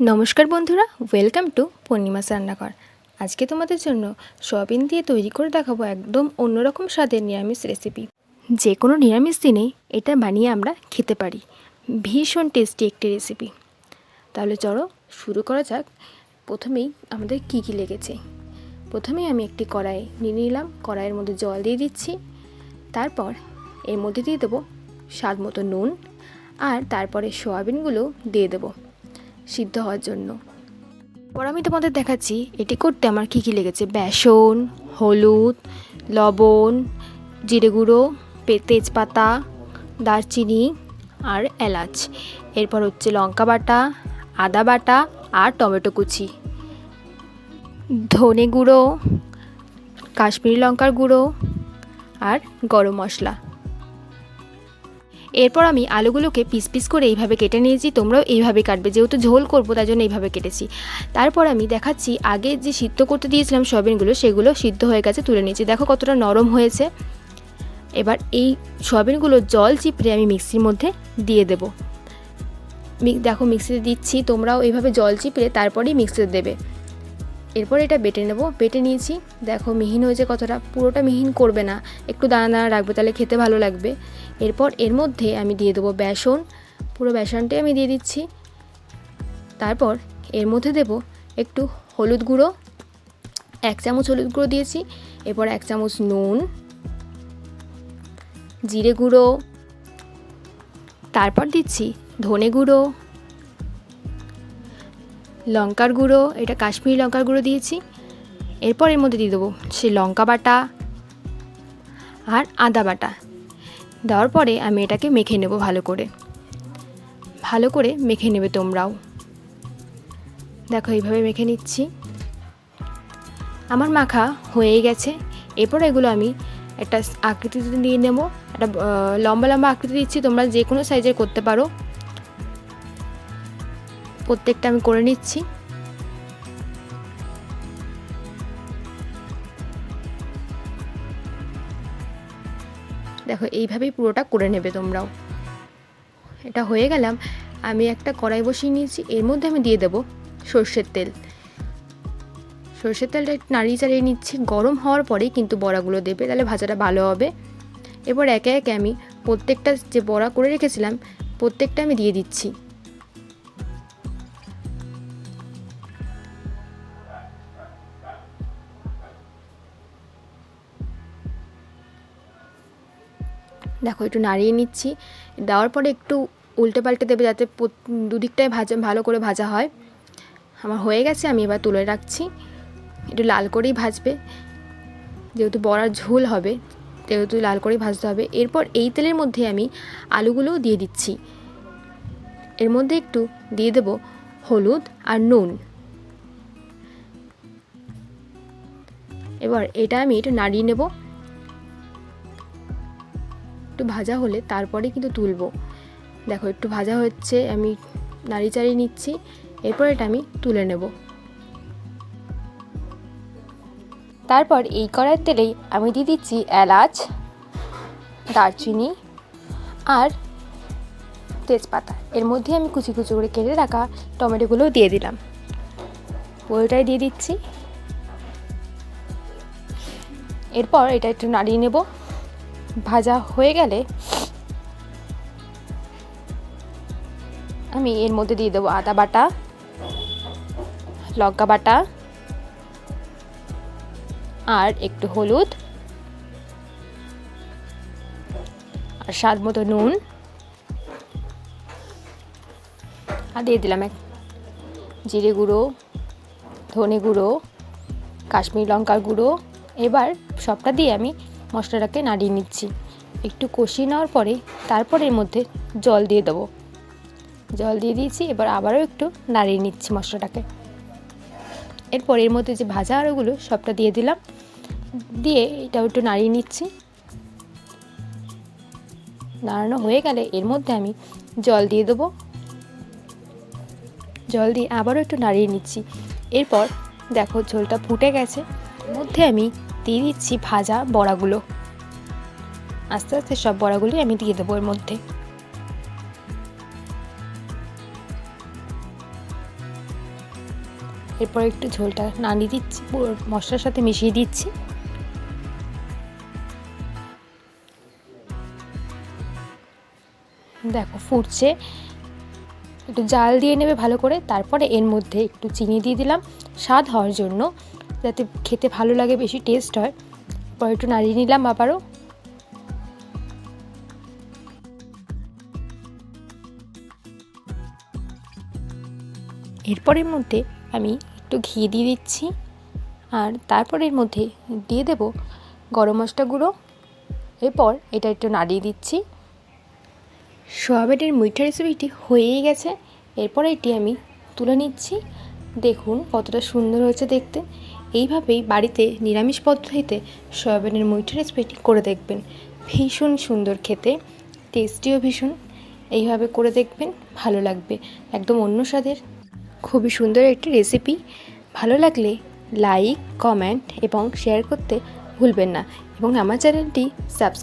নমস্কার বন্ধুরা welcome to পূর্ণিমাস রান্নাঘর। আজকে তোমাদের জন্য সয়াবিন দিয়ে তৈরি করে দেখাবো একদম অন্যরকম স্বাদের নিরামিষ রেসিপি যে কোনো নিরামিষ দিনে এটা বানিয়ে আমরা খেতে পারি। ভীষণ টেস্টি একটি রেসিপি তাহলে চলো শুরু করা যাক। প্রথমেই আমাদের কী কী লেগেছে। প্রথমেই আমি একটি কড়াই নিয়ে নিলাম, কড়াইয়ের মধ্যে জল দিয়ে দিচ্ছি। তারপর এর মধ্যে দিয়ে দেবো স্বাদ মতো নুন। আর তারপরে সয়াবিনগুলো দিয়ে দেবো। সিদ্ধ হওয়ার জন্য। পর আমি তোমাদের দেখাচ্ছি, এটি করতে আমার কী কী লেগেছে। বেসন, হলুদ, লবণ, জিরে গুঁড়ো তেজপাতা, দারচিনি আর এলাচ। এরপর হচ্ছে লঙ্কা বাটা, আদা বাটা আর টমেটো কুচি। ধনে গুঁড়ো, কাশ্মীরি লঙ্কার গুঁড়ো আর গরম মশলা। এরপর আমি আলুগুলোকে পিস পিস করে এইভাবে কেটে নিয়েছি, তোমরাও এইভাবে কাটবে। যেহেতু ঝোল করব তাই জন্য এইভাবে কেটেছি। তারপর আমি দেখাচ্ছি, আগে যে সিদ্ধ করতে দিয়েছিলাম সয়াবিনগুলো, সেগুলো সিদ্ধ হয়ে গেছে, তুলে নিয়েছি। দেখো কতটা নরম হয়েছে। এবার এই সয়াবিনগুলো জল চিপড়ে আমি মিক্সির মধ্যে দিয়ে দেবো। দেখো মিক্সিতে দিচ্ছি, তোমরাও এইভাবে জল চিপড়ে তারপরেই মিক্সিতে দেবে। এরপর এটা বেটে নেব। বেটে নিয়েছি। দেখো, মিহিন হয়েছে কতটা। পুরোটা মিহিন করবে না। একটু দানা দানা রাখবে, তাহলে খেতে ভালো লাগবে। এরপর এর মধ্যে আমি দিয়ে দেবো বেসন। পুরো বেসনটাই আমি দিয়ে দিচ্ছি। তারপর এর মধ্যে দেব একটু হলুদ গুঁড়ো। এক চামচ হলুদ গুঁড়ো দিয়েছি। এরপর এক চামচ নুন। জিরে গুঁড়ো। তারপর দিচ্ছি ধনে গুঁড়ো। লঙ্কার গুঁড়ো, এটা কাশ্মীরি লঙ্কার গুঁড়ো দিয়েছি। এরপর এর মধ্যে দিয়ে দেবো সে লঙ্কা বাটা আর আদা বাটা। দেওয়ার পরে আমি এটাকে মেখে নেব ভালো করে। ভালো করে মেখে নেবে তোমরাও। দেখো এইভাবে মেখে নিচ্ছি। আমার মাখা হয়েই গেছে। এরপর এগুলো আমি একটা আকৃতিতে দিয়ে নেব। একটা লম্বা লম্বা আকৃতি দিচ্ছি। তোমরা যে কোনো সাইজের করতে পারো। প্রত্যেকটা আমি করে নিচ্ছি। দেখো, এইভাবেই পুরোটা করে নেবে তোমরাও। এটা হয়ে গেলাম। আমি একটা কড়াই বসিয়ে নিয়েছি। এর মধ্যে আমি দিয়ে দেবো সর্ষের তেল। সর্ষের তেলটা নাড়িয়ে চাড়িয়ে নিচ্ছি। গরম হওয়ার পরেই কিন্তু বড়াগুলো দেবে, তাহলে ভাজাটা ভালো হবে। এরপর একে একে আমি প্রত্যেকটা যে বড়া করে রেখেছিলাম, প্রত্যেকটা আমি দিয়ে দিচ্ছি। দেখো, একটু নাড়িয়ে নিচ্ছি। দেওয়ার পরে একটু উল্টে পাল্টে দেবে যাতে দুদিকটাই ভাজা, ভালো করে ভাজা হয়। আমার হয়ে গেছে, আমি এবার তুলে রাখছি। একটু লাল করেই ভাজবে। যেহেতু বড়ার ঝোল হবে যেহেতু লাল করেই ভাজতে হবে। এরপর এই তেলের মধ্যে আমি আলুগুলোও দিয়ে দিচ্ছি। এর মধ্যে একটু দিয়ে দেব হলুদ আর নুন। এবার এটা আমি একটু নাড়িয়ে নেব। একটু ভাজা হলে তারপরে কিন্তু তুলবো। দেখো, একটু ভাজা হচ্ছে, আমি নাড়ি চাড়িয়ে নিচ্ছি, এরপর এটা আমি তুলে নেব। তারপর এই কড়াইয়ের তেলেই আমি দিয়ে দিচ্ছি এলাচ, দারচিনি আর তেজপাতা। এর মধ্যে আমি কুচি কুচি করে কেটে রাখা টমেটোগুলোও দিয়ে দিলাম। পুরোটাই দিয়ে দিচ্ছি। এরপর এটা একটু নাড়িয়ে নেব। ভাজা হয়ে গেলে আমি এর মধ্যে দিয়ে দেবো আদা বাটা, লঙ্কা বাটা আর একটু হলুদ আর স্বাদ মতো নুন। আর দিয়ে দিলাম এক জিরে গুঁড়ো, ধনে গুঁড়ো, কাশ্মীর লঙ্কার গুঁড়ো। এবার সবটা দিয়ে আমি মশলাটাকে নাড়িয়ে নিচ্ছি। একটু কষিয়ে নেওয়ার পরে তারপর এর মধ্যে জল দিয়ে দেবো। জল দিয়ে দিয়েছি, এবার আবারও একটু নাড়িয়ে নিচ্ছি মশলাটাকে। এরপর এর মধ্যে যে ভাজা আলুগুলো সবটা দিয়ে দিলাম। দিয়ে এটাও একটু নাড়িয়ে নিচ্ছি। নাড়ানো হয়ে গেলে এর মধ্যে আমি জল দিয়ে দেবো। জল দিয়ে আবারও একটু নাড়িয়ে নিচ্ছি। এরপর দেখো ঝোলটা ফুটে গেছে। মধ্যে আমি দিয়ে দিচ্ছি ভাজা বড়াগুলো। আস্তে আস্তে সব বড়াগুলি আমি দিয়ে দেবো এর মধ্যে। এরপর একটু ঝোলটা নাড়িয়ে দিচ্ছি মশলার সাথে মিশিয়ে দিচ্ছি। দেখো ফুটছে। একটু জাল দিয়ে নেবে ভালো করে, তারপরে এর মধ্যে একটু চিনি দিয়ে দিলাম। স্বাদ হওয়ার জন্য যাতে খেতে ভালো লাগে, বেশি টেস্ট হয়। পরে একটু নাড়িয়ে নিলাম আবারও। এরপরের মধ্যে আমি একটু ঘি দিয়ে দিচ্ছি। আর তারপরের মধ্যে দিয়ে দেব গরম মশলা গুঁড়ো। এরপর এটা একটু নাড়িয়ে দিচ্ছি। সোয়াবিনের মিঠা রেসিপিটি হয়েই গেছে। এরপর এটি আমি তুলে নিচ্ছি। দেখুন কতটা সুন্দর হয়েছে দেখতে। এইভাবেই বাড়িতে নিরামিষ পদ্ধতিতে সয়াবিনের মুইঠা রেসিপিটি করে দেখবেন। ভীষণ সুন্দর খেতে, টেস্টিও ভীষণ। এইভাবে করে দেখবেন, ভালো লাগবে। একদম অন্য স্বাদের। খুবই সুন্দর একটি রেসিপি। ভালো লাগলে লাইক, কমেন্ট এবং শেয়ার করতে ভুলবেন না এবং আমার চ্যানেলটি সাবস্ক্রাইব